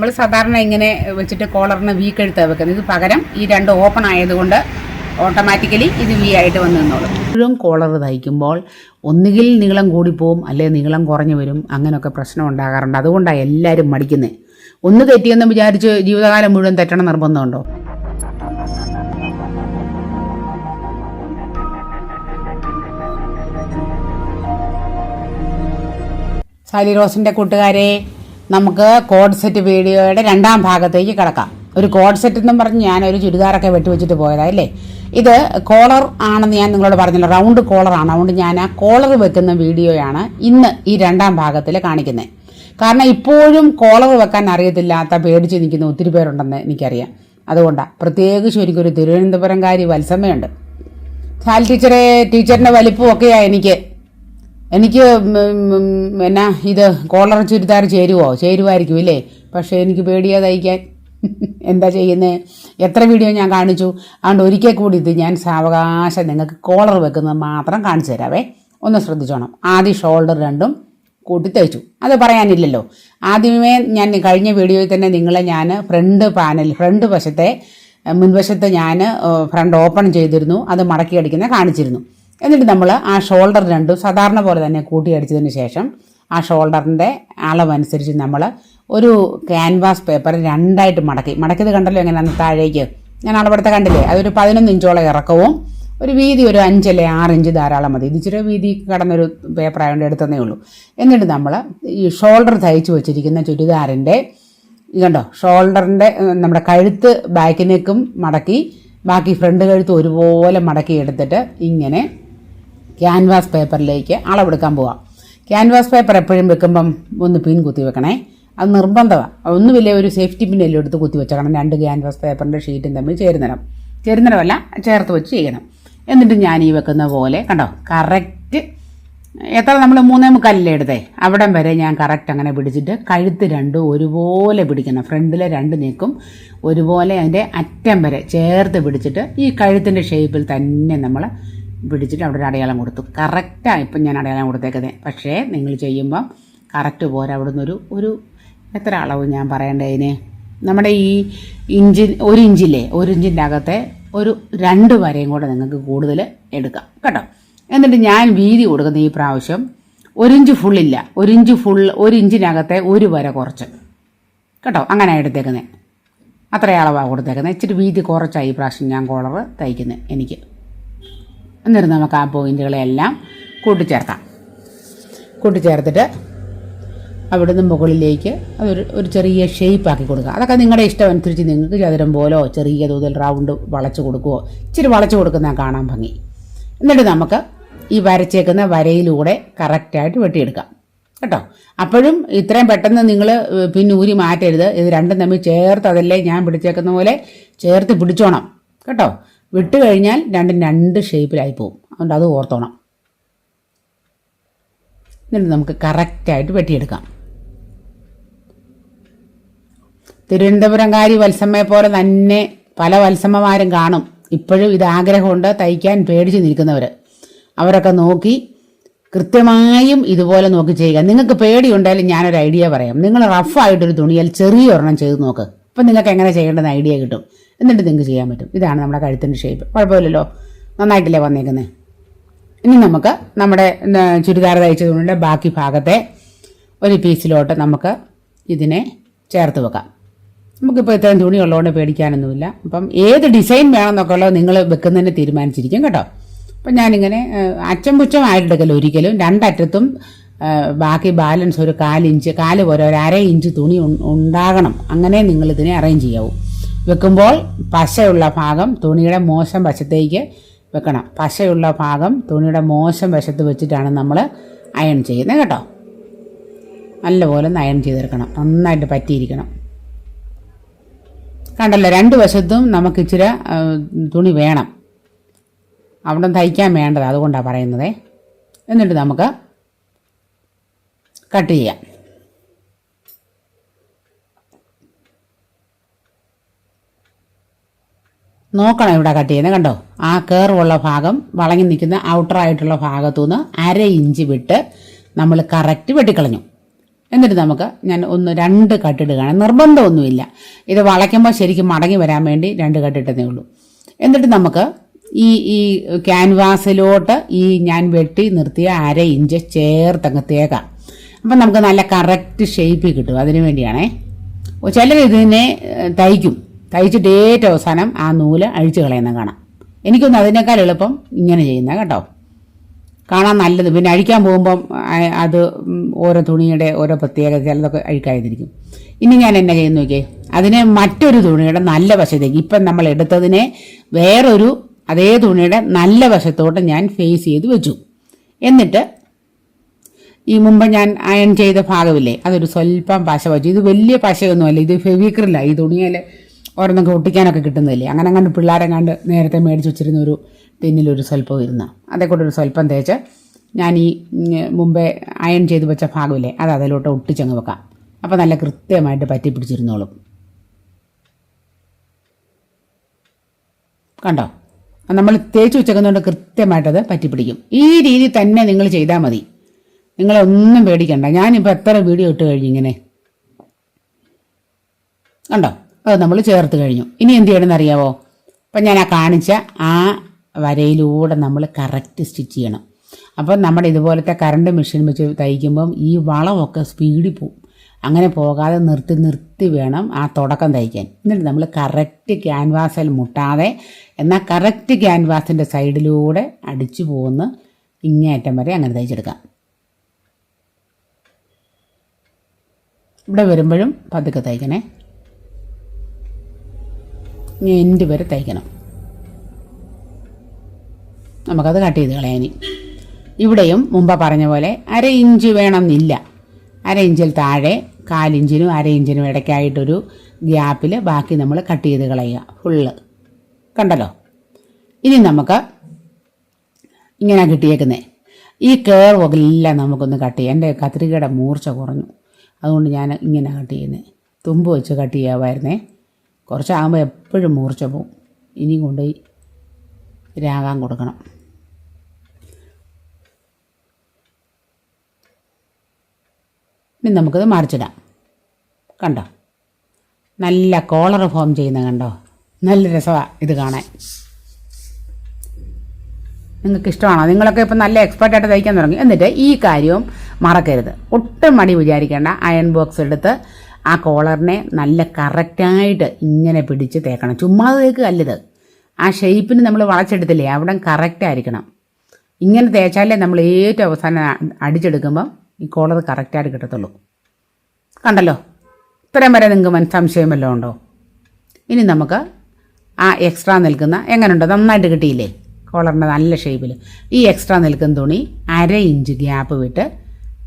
നമ്മൾ സാധാരണ ഇങ്ങനെ വെച്ചിട്ട് കോളറിന് വി കഴുത്താണ് വെക്കുന്നത്. ഇത് പകരം ഈ രണ്ട് ഓപ്പൺ ആയതുകൊണ്ട് ഓട്ടോമാറ്റിക്കലി ഇത് വി ആയിട്ട് വന്ന് നിന്നോളും. മുഴുവൻ കോളർ തയ്ക്കുമ്പോൾ ഒന്നുകിൽ നീളം കൂടിപ്പോവും അല്ലെങ്കിൽ നീളം കുറഞ്ഞു വരും അങ്ങനെയൊക്കെ പ്രശ്നം ഉണ്ടാകാറുണ്ട്. അതുകൊണ്ടാണ് എല്ലാവരും മടിക്കുന്നത് ഒന്ന് തെറ്റിയെന്ന് വിചാരിച്ച് ജീവിതകാലം മുഴുവൻ തെറ്റണം നിർബന്ധമുണ്ടോ? സാലി റോസിന്റെ കൂട്ടുകാരെ നമുക്ക് കോഡ് സെറ്റ് വീഡിയോയുടെ രണ്ടാം ഭാഗത്തേക്ക് കിടക്കാം. ഒരു കോഡ് സെറ്റ് എന്നും പറഞ്ഞ് ഞാൻ ഒരു ചുരിദാറൊക്കെ വെട്ടിവെച്ചിട്ട് പോയതല്ലേ ഇത് കോളർ ആണെന്ന് ഞാൻ നിങ്ങളോട് പറഞ്ഞല്ലോ റൗണ്ട് കോളർ ആണ്. അതുകൊണ്ട് ഞാൻ ആ കോളർ വെക്കുന്ന വീഡിയോയാണ് ഇന്ന് ഈ രണ്ടാം ഭാഗത്തിൽ കാണിക്കുന്നത് കാരണം ഇപ്പോഴും കോളർ വെക്കാൻ അറിയത്തില്ലാത്ത പേടിച്ച് നിൽക്കുന്ന ഒത്തിരി പേരുണ്ടെന്ന് എനിക്കറിയാം. അതുകൊണ്ടാണ് പ്രത്യേകിച്ച് എനിക്കൊരു തിരുവനന്തപുരംകാരി വത്സമയുണ്ട് സാൽ ടീച്ചറെ ടീച്ചറിന്റെ വലിപ്പമൊക്കെയാണ് എനിക്ക്. എനിക്ക് എന്നാ ഇത് കോളർ ചുരിദാർ ചേരുവോ? ചേരുവായിരിക്കും ഇല്ലേ? പക്ഷേ എനിക്ക് പേടിയാ തയ്ക്കാൻ. എന്താ ചെയ്യുന്നത് എത്ര വീഡിയോ ഞാൻ കാണിച്ചു? അതുകൊണ്ട് ഒരിക്കൽ കൂടി ഇത് ഞാൻ സാവകാശം നിങ്ങൾക്ക് കോളർ വെക്കുന്നത് മാത്രം കാണിച്ചു തരാവേ. ഒന്ന് ശ്രദ്ധിച്ചോണം. ആദ്യം ഷോൾഡർ രണ്ടും കൂട്ടി തയ്ച്ചു. അത് പറയാനില്ലല്ലോ. ആദ്യമേ ഞാൻ കഴിഞ്ഞ വീഡിയോയിൽ തന്നെ നിങ്ങളെ ഞാൻ ഫ്രണ്ട് പാനൽ ഫ്രണ്ട് വശത്തെ മുൻവശത്ത് ഞാൻ ഫ്രണ്ട് ഓപ്പൺ ചെയ്തിരുന്നു. അത് മടക്കി അടിക്കുന്ന കാണിച്ചിരുന്നു. എന്നിട്ട് നമ്മൾ ആ ഷോൾഡർ രണ്ടും സാധാരണ പോലെ തന്നെ കൂട്ടിയടിച്ചതിന് ശേഷം ആ ഷോൾഡറിന്റെ അളവനുസരിച്ച് നമ്മൾ ഒരു ക്യാൻവാസ് പേപ്പർ രണ്ടായിട്ട് മടക്കി. മടക്കിയത് കണ്ടല്ലോ എങ്ങനെയാണ് താഴേക്ക്. ഞാൻ അളവെടുത്ത കണ്ടില്ലേ? അതൊരു പതിനൊന്ന് ഇഞ്ചോളം ഇറക്കവും ഒരു വീതി ഒരു അഞ്ചല്ലേ ആറ് ഇഞ്ച് ധാരാളം മതി. ഇത് ഇച്ചിരി വീതി കടന്നൊരു പേപ്പർ ആയതുകൊണ്ട് എടുത്തതേ ഉള്ളൂ. എന്നിട്ട് നമ്മൾ ഈ ഷോൾഡർ തയ്ച്ച് വെച്ചിരിക്കുന്ന ചുരിദാറിന്റെ ഇതുണ്ടോ ഷോൾഡറിന്റെ നമ്മുടെ കഴുത്ത് ബാക്കിനേക്കും മടക്കി ബാക്കി ഫ്രണ്ട് കഴുത്ത് ഒരുപോലെ മടക്കി എടുത്തിട്ട് ഇങ്ങനെ ക്യാൻവാസ് പേപ്പറിലേക്ക് അളവെടുക്കാൻ പോവാം. ക്യാൻവാസ് പേപ്പർ എപ്പോഴും വെക്കുമ്പം ഒന്ന് പിൻ കുത്തി വെക്കണേ. അത് നിർബന്ധമാണ് ഒന്നുമില്ല ഒരു സേഫ്റ്റി പിന്നെല്ലാം എടുത്ത് കുത്തി വെച്ചേക്കണം. രണ്ട് ക്യാൻവാസ് പേപ്പറിന്റെ ഷീറ്റും തമ്മിൽ ചേരുന്നിടം. ചേരുന്നിടമല്ല ചേർത്ത് വെച്ച് ചെയ്യണം. എന്നിട്ട് ഞാൻ ഈ വെക്കുന്ന പോലെ കണ്ടോ കറക്റ്റ് എത്ര നമ്മൾ മൂന്നേ മുക്കാലല്ലേ എടുത്തേ? അവിടം വരെ ഞാൻ കറക്റ്റ് അങ്ങനെ പിടിച്ചിട്ട് കഴുത്ത് രണ്ടും ഒരുപോലെ പിടിക്കണം. ഫ്രണ്ടിലെ രണ്ട് നീക്കും ഒരുപോലെ അതിന്റെ അറ്റം വരെ ചേർത്ത് പിടിച്ചിട്ട് ഈ കഴുത്തിന്റെ ഷേപ്പിൽ തന്നെ നമ്മൾ പിടിച്ചിട്ട് അവിടെ ഒരു അടയാളം കൊടുത്തു. കറക്റ്റാണ് ഇപ്പം ഞാൻ അടയാളം കൊടുത്തേക്കുന്നത് പക്ഷേ നിങ്ങൾ ചെയ്യുമ്പം കറക്റ്റ് പോരാ. അവിടെ നിന്നൊരു ഒരു എത്ര അളവ് ഞാൻ പറയേണ്ടതിന് നമ്മുടെ ഈ ഇഞ്ചി ഒരു ഇഞ്ചില്ലേ ഒരു ഇഞ്ചിന്റെ അകത്തെ ഒരു രണ്ട് വരയും കൂടെ നിങ്ങൾക്ക് കൂടുതൽ എടുക്കാം. കേട്ടോ? എന്നിട്ട് ഞാൻ വീതി കൊടുക്കുന്ന ഈ പ്രാവശ്യം ഒരു ഇഞ്ച് ഫുള്ളില്ല ഒരു ഇഞ്ച് ഫുൾ ഒരു ഇഞ്ചിനകത്തെ ഒരു വര കുറച്ച്. കേട്ടോ? അങ്ങനെ എടുത്തേക്കുന്നത് അത്ര അളവാണ് കൊടുത്തേക്കുന്നത് ഇച്ചിരി വീതി കുറച്ചായി ഈ പ്രാവശ്യം ഞാൻ കോളർ തയ്ക്കുന്നത് എനിക്ക്. എന്നിട്ട് നമുക്ക് ആ പോയിന്റുകളെല്ലാം കൂട്ടിച്ചേർക്കാം. കൂട്ടിച്ചേർത്തിട്ട് അവിടുന്ന് മുകളിലേക്ക് അതൊരു ഒരു ചെറിയ ഷേപ്പ് ആക്കി കൊടുക്കുക. അതൊക്കെ നിങ്ങളുടെ ഇഷ്ടം അനുസരിച്ച് നിങ്ങൾക്ക് ചതുരം പോലോ ചെറിയ തോതിൽ റൗണ്ട് വളച്ച് കൊടുക്കുവോ ഇച്ചിരി വളച്ച് കൊടുക്കുന്ന കാണാൻ ഭംഗി. എന്നിട്ട് നമുക്ക് ഈ വരച്ചേക്കുന്ന വരയിലൂടെ കറക്റ്റായിട്ട് വെട്ടിയെടുക്കാം. കേട്ടോ? അപ്പോഴും ഇത്രയും പെട്ടെന്ന് നിങ്ങൾ പിന്നെ ഊരി മാറ്റരുത്. ഇത് രണ്ടും തമ്മിൽ ചേർത്ത് അതല്ലേ ഞാൻ പിടിച്ചേക്കുന്ന പോലെ ചേർത്ത് പിടിച്ചോണം. കേട്ടോ? വിട്ട് കഴിഞ്ഞാൽ രണ്ടും രണ്ട് ഷേപ്പിലായി പോകും അതുകൊണ്ട് അത് ഓർത്തോണം. എന്നിട്ട് നമുക്ക് കറക്റ്റായിട്ട് വെട്ടിയെടുക്കാം. തിരുവനന്തപുരംകാരി വത്സമ്മയെ പോലെ തന്നെ പല വത്സമ്മമാരും കാണും. ഇപ്പോഴും ഇത് ആഗ്രഹമുണ്ട് തയ്ക്കാൻ പേടിച്ച് നിൽക്കുന്നവർ അവരൊക്കെ നോക്കി കൃത്യമായും ഇതുപോലെ നോക്കി ചെയ്യുക. നിങ്ങൾക്ക് പേടിയുണ്ടായാലും ഞാനൊരു ഐഡിയ പറയാം. നിങ്ങൾ റഫായിട്ടൊരു തുണിയിൽ ചെറിയ ഒരെണ്ണം ചെയ്ത് നോക്ക്. അപ്പം നിങ്ങൾക്ക് എങ്ങനെ ചെയ്യേണ്ടെന്ന് ഐഡിയ കിട്ടും. എന്നിട്ട് നിങ്ങൾക്ക് ചെയ്യാൻ പറ്റും. ഇതാണ് നമ്മുടെ കഴുത്തിന്റെ ഷേപ്പ് കുഴപ്പമില്ലല്ലോ. നന്നായിട്ടില്ലേ വന്നേക്കുന്നത് ഇനി നമുക്ക് നമ്മുടെ ചുരിദാർ തയ്ച്ചതുകൊണ്ട് ബാക്കി ഭാഗത്തെ ഒരു പീസിലോട്ട് നമുക്ക് ഇതിനെ ചേർത്ത് വെക്കാം. നമുക്കിപ്പോൾ ഇത്രയും തുണി ഉള്ളതുകൊണ്ട് പേടിക്കാനൊന്നുമില്ല. അപ്പം ഏത് ഡിസൈൻ വേണമെന്നൊക്കെ ഉള്ളത് നിങ്ങൾ വെക്കുന്നതിന് തീരുമാനിച്ചിരിക്കും കേട്ടോ. അപ്പം ഞാനിങ്ങനെ അച്ചം ആയിട്ടെടുക്കല്ലോ ഒരിക്കലും. രണ്ടറ്റത്തും ബാക്കി ബാലൻസ് ഒരു കാലിഞ്ച് കാൽ പോലെ ഒരു അര ഇഞ്ച് തുണി ഉണ്ടാകണം. അങ്ങനെ നിങ്ങളിതിനെ അറേഞ്ച് ചെയ്യാവൂ. വെക്കുമ്പോൾ പശയുള്ള ഭാഗം തുണിയുടെ മോശം വശത്തേക്ക് വെക്കണം. പശയുള്ള ഭാഗം തുണിയുടെ മോശം വശത്ത് വെച്ചിട്ടാണ് നമ്മൾ അയൺ ചെയ്യുന്നത് കേട്ടോ. നല്ലപോലെ അയൺ ചെയ്തെടുക്കണം. നന്നായിട്ട് പറ്റിയിരിക്കണം. കണ്ടല്ലോ രണ്ട് വശത്തും നമുക്ക് ഇച്ചിരി തുണി വേണം. അവിടെ തയ്ക്കാൻ വേണ്ടത് അതുകൊണ്ടാണ് പറയുന്നത്. എന്നിട്ട് നമുക്ക് കട്ട് ചെയ്യാം. നോക്കണം ഇവിടെ കട്ട് ചെയ്യുന്നത് കണ്ടോ? ആ കയറുള്ള ഭാഗം വളങ്ങി നിൽക്കുന്ന ഔട്ടർ ഔട്ടറായിട്ടുള്ള ഭാഗത്തുനിന്ന് അര ഇഞ്ച് വിട്ട് നമ്മൾ കറക്റ്റ് വെട്ടിക്കളഞ്ഞു. എന്നിട്ട് നമുക്ക് ഞാൻ ഒന്ന് രണ്ട് കട്ടിടുകയാണ്. നിർബന്ധമൊന്നുമില്ല. ഇത് വളയ്ക്കുമ്പോൾ ശരിക്കും മടങ്ങി വരാൻ വേണ്ടി രണ്ട് കട്ടിട്ടതേ ഉള്ളൂ. എന്നിട്ട് നമുക്ക് ഈ ഈ ക്യാൻവാസിലോട്ട് ഈ ഞാൻ വെട്ടി നിർത്തിയ അര ഇഞ്ച് ചേർത്തങ്ങ് തേക്കാം. അപ്പം നമുക്ക് നല്ല കറക്റ്റ് ഷേപ്പ് കിട്ടും. അതിനു വേണ്ടിയാണേ. ചിലർ ഇതിനെ തയ്ക്കും. തയ്ച്ചിട്ട് ഏറ്റവും അവസാനം ആ നൂൽ അഴിച്ചു കളയുന്ന കാണാം. എനിക്കൊന്ന് അതിനേക്കാൾ എളുപ്പം ഇങ്ങനെ ചെയ്യുന്ന കേട്ടോ. കാണാൻ നല്ലത്. പിന്നെ അഴിക്കാൻ പോകുമ്പം അത് ഓരോ തുണിയുടെ ഓരോ പ്രത്യേകത ചിലതൊക്കെ അഴിക്കാതിരിക്കും. ഇനി ഞാൻ എന്നെ ചെയ്യുന്ന നോക്കിയേ? അതിനെ മറ്റൊരു തുണിയുടെ നല്ല വശത്തേക്ക് ഇപ്പം നമ്മൾ എടുത്തതിനെ വേറൊരു അതേ തുണിയുടെ നല്ല വശത്തോട്ട് ഞാൻ ഫേസ് ചെയ്ത് വെച്ചു. എന്നിട്ട് ഈ മുമ്പ് ഞാൻ അയൺ ചെയ്ത ഭാഗമില്ലേ അതൊരു സ്വല്പം പശ വച്ചു. ഇത് വലിയ പശയൊന്നുമല്ല ഇത് ഫെവിക്രില്ല ഈ തുണിയിൽ ഓരോന്നൊക്കെ ഒട്ടിക്കാനൊക്കെ കിട്ടുന്നില്ലേ? അങ്ങനെ അങ്ങനെ പിള്ളേരെ കണ്ട് നേരത്തെ മേടിച്ച് വെച്ചിരുന്ന ഒരു ടിന്നിലൊരു സ്വല്പം ഇരുന്ന്. അതേക്കൂടെ കൂടെ ഒരു സ്വല്പം തേച്ച് ഞാൻ ഈ മുമ്പേ അയൺ ചെയ്ത് വെച്ച ഭാഗമില്ലേ അത് അതിലോട്ട് ഒട്ടിച്ചങ്ങ് വെക്കാം. അപ്പോൾ നല്ല കൃത്യമായിട്ട് പറ്റി പിടിച്ചിരുന്നോളും. കണ്ടോ? നമ്മൾ തേച്ച് വെച്ചേക്കുന്നതുകൊണ്ട് കൃത്യമായിട്ടത് പറ്റിപ്പിടിക്കും ഈ രീതി തന്നെ നിങ്ങൾ ചെയ്താൽ മതി. നിങ്ങളൊന്നും പേടിക്കണ്ട. ഞാനിപ്പോൾ എത്ര വീഡിയോ ഇട്ട് കഴിഞ്ഞിങ്ങനെ കണ്ടോ? അത് നമ്മൾ ചേർത്ത് കഴിഞ്ഞു. ഇനി എന്ത് ചെയ്യണമെന്ന് അറിയാവോ? അപ്പം ഞാൻ ആ കാണിച്ച ആ വരയിലൂടെ നമ്മൾ കറക്റ്റ് സ്റ്റിച്ച് ചെയ്യണം. അപ്പം നമ്മുടെ ഇതുപോലത്തെ കറണ്ട് മെഷീൻ വെച്ച് തയ്ക്കുമ്പം ഈ വളമൊക്കെ സ്പീഡിൽ പോവും. അങ്ങനെ പോകാതെ നിർത്തി നിർത്തി വേണം ആ തുടക്കം തയ്ക്കാൻ. എന്നിട്ട് നമ്മൾ കറക്റ്റ് ക്യാൻവാസിൽ മുട്ടാതെ എന്നാൽ കറക്റ്റ് ക്യാൻവാസിന്റെ സൈഡിലൂടെ അടിച്ചു പോകുന്ന ഇങ്ങേറ്റം വരെ അങ്ങനെ തയ്ച്ചെടുക്കാം. ഇവിടെ വരുമ്പോഴും പതുക്കെ തയ്ക്കണേ. ഇനി എൻഡ് വരെ തയ്ക്കണം. നമുക്കത് കട്ട് ചെയ്ത് കളയാനി. ഇവിടെയും മുമ്പ് പറഞ്ഞ പോലെ അര ഇഞ്ച് വേണമെന്നില്ല. അര ഇഞ്ചിൽ താഴെ കാലിഞ്ചിനും അര ഇഞ്ചിനും ഇടയ്ക്കായിട്ടൊരു ഗ്യാപ്പിൽ ബാക്കി നമ്മൾ കട്ട് ചെയ്ത് കളയുക. ഫുള്ള് കണ്ടല്ലോ? ഇനി നമുക്ക് ഇങ്ങനെ കിട്ടിയേക്കുന്നത് ഈ കേർവെല്ലാം നമുക്കൊന്ന് കട്ട് ചെയ്യാം. എന്റെ കത്രികയുടെ മൂർച്ച കുറഞ്ഞു. അതുകൊണ്ട് ഞാൻ ഇങ്ങനെ കട്ട് ചെയ്യുന്നത് തുമ്പ് വെച്ച് കട്ട് ചെയ്യാമായിരുന്നേ. കുറച്ചാകുമ്പോൾ എപ്പോഴും മൂർച്ച പോവും. ഇനി കൊണ്ടുപോയി രാഗാൻ കൊടുക്കണം. ഇനി നമുക്കത് മറിച്ചിടാം. കണ്ടോ? നല്ല കോളർ ഫോം ചെയ്യുന്ന കണ്ടോ? നല്ല രസമാണ് ഇത് കാണാൻ. നിങ്ങൾക്ക് ഇഷ്ടമാണോ? നിങ്ങളൊക്കെ ഇപ്പം നല്ല എക്സ്പെർട്ടായിട്ട് തയ്ക്കാൻ തുടങ്ങി. എന്നിട്ട് ഈ കാര്യവും മറക്കരുത്. ഒട്ടും മടി വിചാരിക്കേണ്ട. അയൺ ബോക്സ് എടുത്ത് ആ കോളറിനെ നല്ല കറക്റ്റായിട്ട് ഇങ്ങനെ പിടിച്ച് തേക്കണം. ചുമ്മാതെ തേക്കുകല്ലിത് ആ ഷേപ്പിന് നമ്മൾ വളച്ചെടുത്തില്ലേ അവിടെ കറക്റ്റ് ആയിരിക്കണം. ഇങ്ങനെ തേച്ചാലേ നമ്മൾ ഏറ്റവും അവസാനം അടിച്ചെടുക്കുമ്പം ഈ കോളർ കറക്റ്റായിട്ട് കിട്ടത്തുള്ളൂ. കണ്ടല്ലോ? ഇത്രയും വരെ നിങ്ങൾക്ക് മന ഉണ്ടോ? ഇനി നമുക്ക് ആ എക്സ്ട്രാ നിൽക്കുന്ന എങ്ങനെയുണ്ട് നന്നായിട്ട് കിട്ടിയില്ലേ? കോളറിന്റെ നല്ല ഷേപ്പിൽ ഈ എക്സ്ട്രാ നിൽക്കുന്ന തുണി അര ഇഞ്ച് ഗ്യാപ്പ് വിട്ട്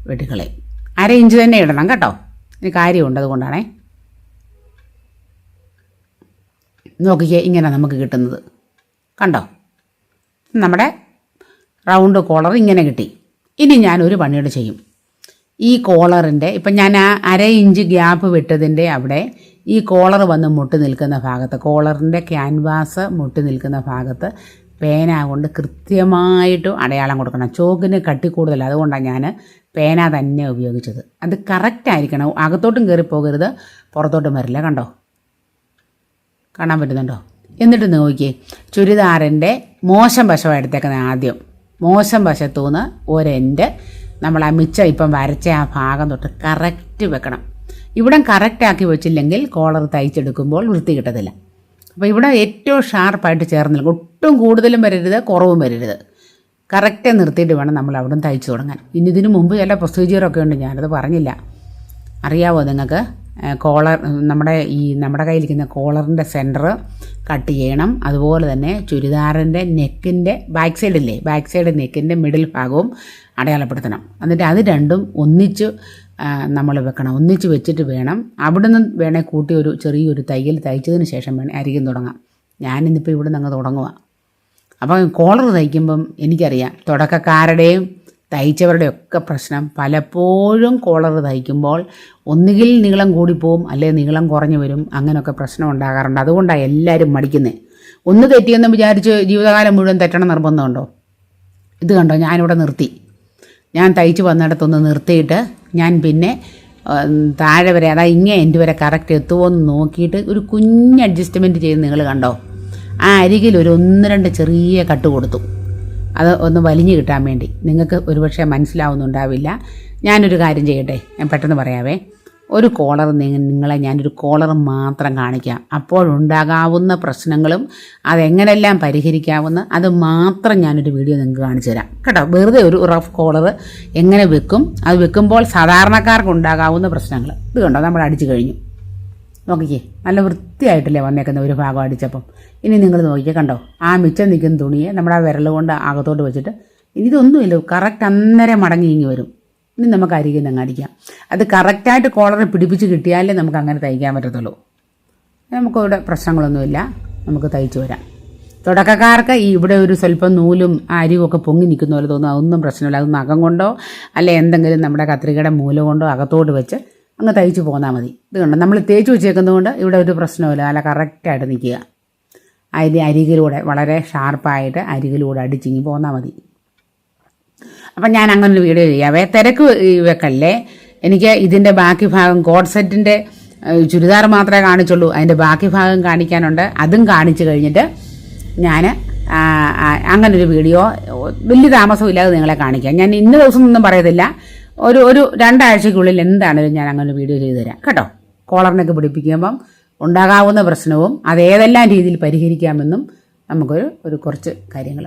വെട്ടിക്കളയും. അര ഇഞ്ച് തന്നെ ഇടണം കേട്ടോ. ഇനി കാര്യമുണ്ട് അതുകൊണ്ടാണേ. നോക്കിക്കേ ഇങ്ങനെ നമുക്ക് കിട്ടുന്നത്. കണ്ടോ? നമ്മുടെ റൗണ്ട് കോളർ ഇങ്ങനെ കിട്ടി. ഇനി ഞാൻ ഒരു പണിയോട് ചെയ്യും. ഈ കോളറിന്റെ ഇപ്പം ഞാൻ ആ അര ഇഞ്ച് ഗ്യാപ്പ് വിട്ടതിന്റെ അവിടെ ഈ കോളർ വന്ന് മുട്ടി നിൽക്കുന്ന ഭാഗത്ത് കോളറിന്റെ ക്യാൻവാസ് മുട്ടി നിൽക്കുന്ന ഭാഗത്ത് പേന കൊണ്ട് കൃത്യമായിട്ട് അടയാളം കൊടുക്കണം. ചോക്കിന് കട്ടി കൂടുതൽ. അതുകൊണ്ടാണ് ഞാൻ പേന തന്നെ ഉപയോഗിച്ചത്. അത് കറക്റ്റ് ആയിരിക്കണം. അകത്തോട്ടും കയറി പോകരുത്. പുറത്തോട്ടും വരില്ല. കണ്ടോ? കാണാൻ പറ്റുന്നുണ്ടോ? എന്നിട്ട് നോക്കിയേ. ചുരിദാറിന്റെ മോശം വശമാണ് എടുത്തേക്കുന്നത് ആദ്യം. മോശം വശത്തുനിന്ന് ഒരെൻഡ് നമ്മൾ ആ മിച്ചം ഇപ്പം വരച്ച ആ ഭാഗം തൊട്ട് കറക്റ്റ് വെക്കണം. ഇവിടം കറക്റ്റ് ആക്കി വെച്ചില്ലെങ്കിൽ കോളർ തയ്ച്ചെടുക്കുമ്പോൾ വൃത്തി കിട്ടത്തില്ല. അപ്പോൾ ഇവിടെ ഏറ്റവും ഷാർപ്പായിട്ട് ചേർന്ന് നിൽക്കും ഒട്ടും കൂടുതലും വരരുത് കുറവും വരരുത്. കറക്റ്റ് നിർത്തിയിട്ട് വേണം നമ്മൾ അവിടെ നിന്ന് തയ്ച്ചു തുടങ്ങാൻ. ഇനി ഇതിനു മുമ്പ് ചില പ്രൊസീജിയറൊക്കെ ഉണ്ട് ഞാനത് പറഞ്ഞില്ല. അറിയാവോ നിങ്ങൾക്ക്? കോളർ നമ്മുടെ ഈ നമ്മുടെ കയ്യിലിരിക്കുന്ന കോളറിന്റെ സെന്റർ കട്ട് ചെയ്യണം. അതുപോലെ തന്നെ ചുരിദാറിന്റെ നെക്കിന്റെ ബാക്ക് സൈഡില്ലേ ബാക്ക് സൈഡ് നെക്കിന്റെ മിഡിൽ ഭാഗവും അടയാളപ്പെടുത്തണം. എന്നിട്ട് അത് രണ്ടും ഒന്നിച്ച് നമ്മൾ വെക്കണം. ഒന്നിച്ച് വെച്ചിട്ട് വേണം. അവിടെ നിന്ന് വേണേൽ കൂട്ടി ഒരു ചെറിയൊരു തയ്യൽ തയ്ച്ചതിന് ശേഷം വേണേൽ അരിക്കും തുടങ്ങാം. ഞാനിന്നിപ്പോൾ ഇവിടെ നിന്ന് അങ്ങ് തുടങ്ങുക അപ്പം കോളർ തയ്ക്കുമ്പം എനിക്കറിയാം തുടക്കക്കാരുടെയും തയ്ച്ചവരുടെയും ഒക്കെ പ്രശ്നം. പലപ്പോഴും കോളർ തയ്ക്കുമ്പോൾ ഒന്നുകിൽ നീളം കൂടിപ്പോവും അല്ലെങ്കിൽ നീളം കുറഞ്ഞു വരും അങ്ങനെയൊക്കെ പ്രശ്നം ഉണ്ടാകാറുണ്ട്. അതുകൊണ്ടാണ് എല്ലാവരും മടിക്കുന്നത് ഒന്ന് തെറ്റിയെന്ന് വിചാരിച്ച് ജീവിതകാലം മുഴുവൻ തെറ്റണം നിർബന്ധമുണ്ടോ? ഇത് കണ്ടോ? ഞാനിവിടെ നിർത്തി. ഞാൻ തയ്ച്ച് വന്നിടത്തൊന്ന് നിർത്തിയിട്ട് ഞാൻ പിന്നെ താഴെ വരെ അതായത് ഇങ്ങനെ എന്റെ വരെ കറക്റ്റ് എത്തുമോ എന്ന് നോക്കിയിട്ട് ഒരു കുഞ്ഞ് അഡ്ജസ്റ്റ്മെന്റ് ചെയ്ത് നിങ്ങൾ കണ്ടോ? ആ അരികിൽ ഒരു ഒന്ന് രണ്ട് ചെറിയ കട്ട് കൊടുത്തു. അത് ഒന്ന് വലിഞ്ഞു കിട്ടാൻ വേണ്ടി. നിങ്ങൾക്ക് ഒരുപക്ഷെ മനസ്സിലാവുന്നുണ്ടാവില്ല. ഞാനൊരു കാര്യം ചെയ്യട്ടെ? ഞാൻ പെട്ടെന്ന് പറയാവേ. ഒരു കോളർ നിങ്ങളെ ഞാനൊരു കോളർ മാത്രം കാണിക്കാം. അപ്പോഴുണ്ടാകാവുന്ന പ്രശ്നങ്ങളും അതെങ്ങനെല്ലാം പരിഹരിക്കാവുന്ന അത് മാത്രം ഞാനൊരു വീഡിയോ നിങ്ങൾക്ക് കാണിച്ചു തരാം. കേട്ടോ? വെറുതെ ഒരു റഫ് കോളർ എങ്ങനെ വെക്കും? അത് വെക്കുമ്പോൾ സാധാരണക്കാർക്ക് ഉണ്ടാകാവുന്ന പ്രശ്നങ്ങൾ. ഇത് കണ്ടോ? നമ്മൾ അടിച്ചു കഴിഞ്ഞു. നോക്കിക്കേ. നല്ല വൃത്തിയായിട്ടല്ലേ വന്നേക്കുന്ന ഒരു ഭാഗം അടിച്ചപ്പം. ഇനി നിങ്ങൾ നോക്കിക്കേ കണ്ടോ? ആ മിച്ചം നിൽക്കുന്ന തുണിയെ നമ്മുടെ ആ വിരൽ കൊണ്ട് അകത്തോട്ട് വെച്ചിട്ട് ഇതൊന്നുമില്ല. കറക്റ്റ് അന്നേരം മടങ്ങി ഇങ്ങി വരും. ഇനി നമുക്ക് അരികിൽ നിന്ന് അടിക്കാം. അത് കറക്റ്റായിട്ട് കോളറിൽ പിടിപ്പിച്ച് കിട്ടിയാലേ നമുക്ക് അങ്ങനെ തയ്ക്കാൻ പറ്റത്തുള്ളൂ. നമുക്കിവിടെ പ്രശ്നങ്ങളൊന്നുമില്ല. നമുക്ക് തയ്ച്ചു വരാം. തുടക്കക്കാർക്ക് ഈ ഇവിടെ ഒരു സ്വല്പം നൂലും അരിയും ഒക്കെ പൊങ്ങി നിൽക്കുന്ന പോലെ തോന്നും അതൊന്നും പ്രശ്നമില്ല. അത് നഖം കൊണ്ടോ അല്ലെ എന്തെങ്കിലും നമ്മുടെ കത്രികയുടെ മൂല കൊണ്ടോ അകത്തോട്ട് വെച്ച് അങ്ങ് തയ്ച്ചു പോന്നാൽ മതി. ഇത് നമ്മൾ തേച്ച് വെച്ചേക്കുന്നതുകൊണ്ട് ഇവിടെ ഒരു പ്രശ്നമില്ല അല്ല കറക്റ്റായിട്ട് നിൽക്കുക. അതിന്റെ അരികിലൂടെ വളരെ ഷാർപ്പായിട്ട് അരികിലൂടെ അടിച്ചിങ്ങി പോന്നാൽ മതി. അപ്പം ഞാൻ അങ്ങനെ ഒരു വീഡിയോ ചെയ്യാവേ തിരക്ക് വെക്കല്ലേ? എനിക്ക് ഇതിന്റെ ബാക്കി ഭാഗം കോഡ് സെറ്റിന്റെ ചുരിദാർ മാത്രമേ കാണിച്ചുള്ളൂ. അതിന്റെ ബാക്കി ഭാഗം കാണിക്കാനുണ്ട്. അതും കാണിച്ചു കഴിഞ്ഞിട്ട് ഞാൻ അങ്ങനൊരു വീഡിയോ വലിയ താമസമില്ലാതെ നിങ്ങളെ കാണിക്കാം. ഞാൻ ഇന്ന ദിവസം ഒന്നും പറയത്തില്ല. ഒരു ഒരു രണ്ടാഴ്ചക്കുള്ളിൽ എന്താണെങ്കിലും ഞാൻ അങ്ങനെ വീഡിയോ ചെയ്തു തരാം. കേട്ടോ? കോളറിനൊക്കെ പിടിപ്പിക്കുമ്പം ഉണ്ടാകാവുന്ന പ്രശ്നവും അതേതെല്ലാം രീതിയിൽ പരിഹരിക്കാമെന്നും നമുക്കൊരു ഒരു കുറച്ച് കാര്യങ്ങൾ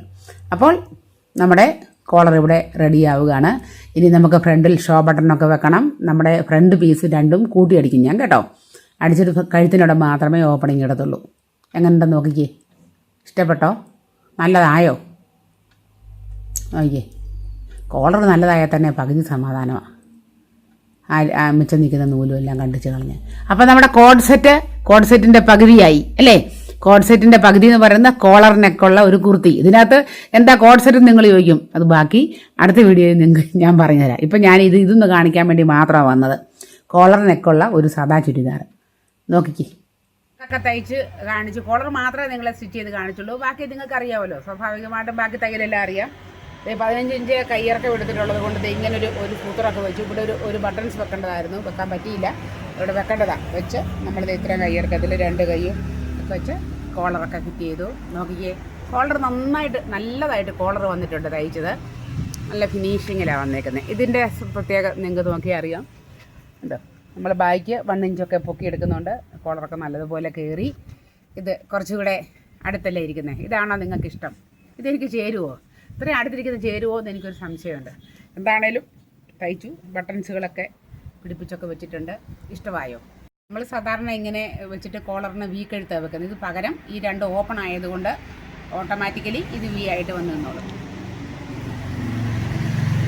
അപ്പോൾ നമ്മുടെ കോളർ ഇവിടെ റെഡി ആവുകയാണ്. ഇനി നമുക്ക് ഫ്രണ്ടിൽ ഷോ ബട്ടണൊക്കെ വെക്കണം. നമ്മുടെ ഫ്രണ്ട് പീസ് രണ്ടും കൂട്ടി അടിക്കും ഞാൻ കേട്ടോ. അടിച്ചിട്ട് കഴുത്തിനോടെ മാത്രമേ ഓപ്പണിങ് ഇടത്തുള്ളൂ. എങ്ങനെയുണ്ടെന്ന് നോക്കിക്കേ. ഇഷ്ടപ്പെട്ടോ? നല്ലതായോ? നോക്കിയേ കോളർ നല്ലതായാൽ തന്നെ പകുതി സമാധാനമാണ് ആ മിച്ചം നിൽക്കുന്ന നൂലും എല്ലാം കണ്ടിച്ച് കളഞ്ഞ്. അപ്പോൾ നമ്മുടെ കോഡ് സെറ്റ് കോഡ് സെറ്റിന്റെ പകുതിയായി അല്ലേ? കോഡ് സെറ്റിന്റെ പകുതി എന്ന് പറയുന്ന കോളർ നെക്കുള്ള ഒരു കുർത്തി. ഇതിനകത്ത് എന്താ കോഡ് സെറ്റ് നിങ്ങൾ ചോദിക്കും? അത് ബാക്കി അടുത്ത വീഡിയോയിൽ നിങ്ങൾക്ക് ഞാൻ പറഞ്ഞുതരാം. ഇപ്പം ഞാൻ ഇത് ഇതൊന്ന് കാണിക്കാൻ വേണ്ടി മാത്രമാണ് വന്നത്. കോളർ നെക്കുള്ള ഒരു സാദാ ചുരിദാർ നോക്കിക്കേ. ഒക്കെ തയ്ച്ച് കാണിച്ചു കോളർ മാത്രമേ നിങ്ങളെ സ്റ്റിച്ച് ചെയ്ത് കാണിച്ചുള്ളൂ. ബാക്കി നിങ്ങൾക്ക് അറിയാമല്ലോ സ്വാഭാവികമായിട്ടും ബാക്കി തയ്യലെല്ലാം അറിയാം. പതിനഞ്ച് ഇഞ്ച് കയ്യിറക്കം എടുത്തിട്ടുള്ളത് കൊണ്ട് ഇങ്ങനെ ഒരു ഒരു സൂത്രമൊക്കെ വെച്ചു. ഇവിടെ ഒരു ഒരു ബട്ടൺസ് വെക്കേണ്ടതായിരുന്നു. വെക്കാൻ പറ്റിയില്ല. ഇവിടെ വെക്കേണ്ടതാണ് വെച്ച് നമ്മളിത് ഇത്രയും കയ്യിറക്കത്തിൽ രണ്ട് കൈയും വെച്ച് കോളറൊക്കെ ഫിറ്റ് ചെയ്തു. നോക്കിക്കേ കോളർ നന്നായിട്ട് നല്ലതായിട്ട് കോളർ വന്നിട്ടുണ്ട് തയ്ച്ചത്. നല്ല ഫിനിഷിങ്ങിലാണ് വന്നേക്കുന്നത് ഇതിന്റെ പ്രത്യേക നിങ്ങൾക്ക് നോക്കിയാൽ അറിയാം. ഉണ്ടോ നമ്മൾ ബാക്ക് വൺ ഇഞ്ചൊക്കെ പൊക്കി എടുക്കുന്നുണ്ട്. കോളറൊക്കെ നല്ലതുപോലെ കയറി ഇത് കുറച്ചുകൂടെ അടുത്തല്ലേ ഇരിക്കുന്നത് ഇതാണോ നിങ്ങൾക്ക് ഇഷ്ടം ഇതെനിക്ക് ചേരുമോ ഇത്രയും അടുത്തിരിക്കുന്നത് ചേരുമോ എന്ന് എനിക്കൊരു സംശയമുണ്ട്. എന്താണേലും തയ്ച്ചു ബട്ടൺസുകളൊക്കെ പിടിപ്പിച്ചൊക്കെ വെച്ചിട്ടുണ്ട്. ഇഷ്ടമായോ? നമ്മൾ സാധാരണ ഇങ്ങനെ വെച്ചിട്ട് കോളറിന് വി കഴുത്താണ് വെക്കുന്നത്. ഇത് പകരം ഈ രണ്ട് ഓപ്പൺ ആയതുകൊണ്ട് ഓട്ടോമാറ്റിക്കലി ഇത് വി ആയിട്ട് വന്നു നിന്നോളും.